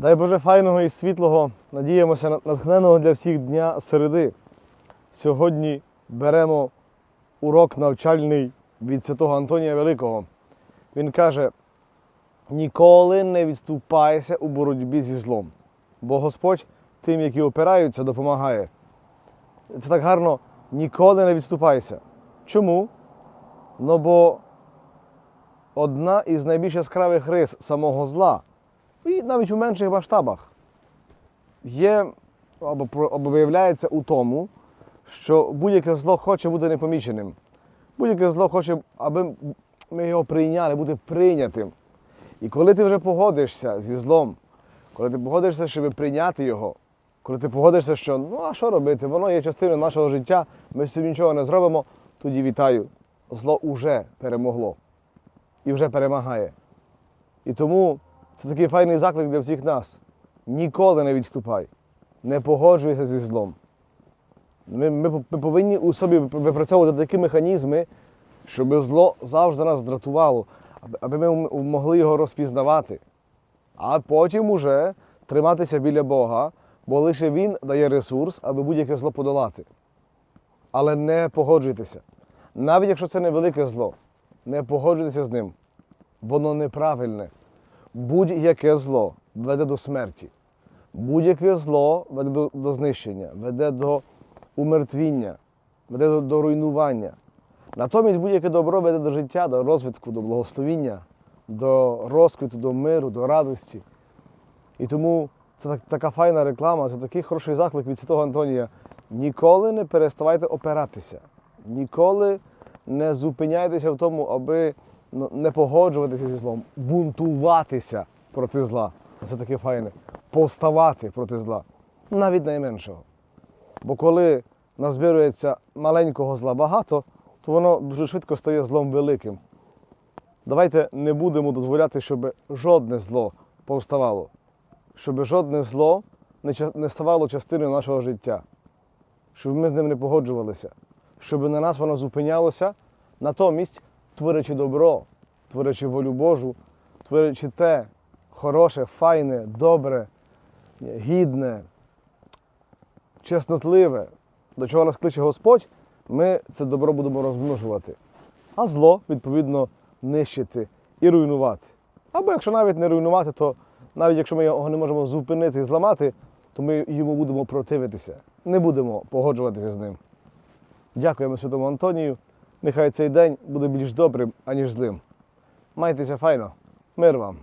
Дай Боже файного і світлого, надіємося на натхненого для всіх дня середи. Сьогодні беремо урок навчальний від святого Антонія Великого. Він каже: ніколи не відступайся у боротьбі зі злом, бо Господь тим, які опираються, допомагає. Це так гарно, ніколи не відступайся. Чому? Ну бо одна із найбільш яскравих рис самого зла, і навіть у менших масштабах, є або, або виявляється у тому, що будь-яке зло хоче бути непоміченим. Будь-яке зло хоче, аби ми його прийняли, бути прийнятим. І коли ти вже погодишся зі злом, коли ти погодишся, щоб прийняти його, коли ти погодишся, що ну а що робити, воно є частиною нашого життя, ми з цим нічого не зробимо, тоді вітаю. Зло уже перемогло і вже перемагає. І тому це такий файний заклик для всіх нас. Ніколи не відступай, не погоджуйся зі злом. Ми, ми, ми повинні у собі випрацьовувати такі механізми, щоб зло завжди нас дратувало, аби- ми могли його розпізнавати. А потім уже триматися біля Бога, бо лише Він дає ресурс, аби будь-яке зло подолати. Але не погоджуйтеся. Навіть якщо це невелике зло, не погоджуйтеся з ним. Воно неправильне. Будь-яке зло веде до смерті. Будь-яке зло веде до, до знищення, веде до умертвіння, веде до, до руйнування. Натомість будь-яке добро веде до життя, до розвитку, до благословіння, до розквіту, до миру, до радості. І тому це так, така файна реклама, це такий хороший заклик від Святого Антонія. Ніколи не переставайте опиратися, ніколи не зупиняйтеся в тому, аби не погоджуватися зі злом, бунтуватися проти зла. Це таке файне. Повставати проти зла, навіть найменшого. Бо коли назбирується маленького зла багато, то воно дуже швидко стає злом великим. Давайте не будемо дозволяти, щоб жодне зло повставало, щоб жодне зло не ставало частиною нашого життя, щоб ми з ним не погоджувалися, щоб на нас воно зупинялося, натомість творячи добро, творячи волю Божу, творячи те хороше, файне, добре, гідне, чеснотливе, до чого нас кличе Господь, ми це добро будемо розмножувати. А зло, відповідно, нищити і руйнувати. Або якщо навіть не руйнувати, то навіть якщо ми його не можемо зупинити і зламати, то ми йому будемо противитися, не будемо погоджуватися з ним. Дякуємо Святому Антонію. Нехай цей день буде більш добрим, аніж злим. Майтеся файно. Мир вам!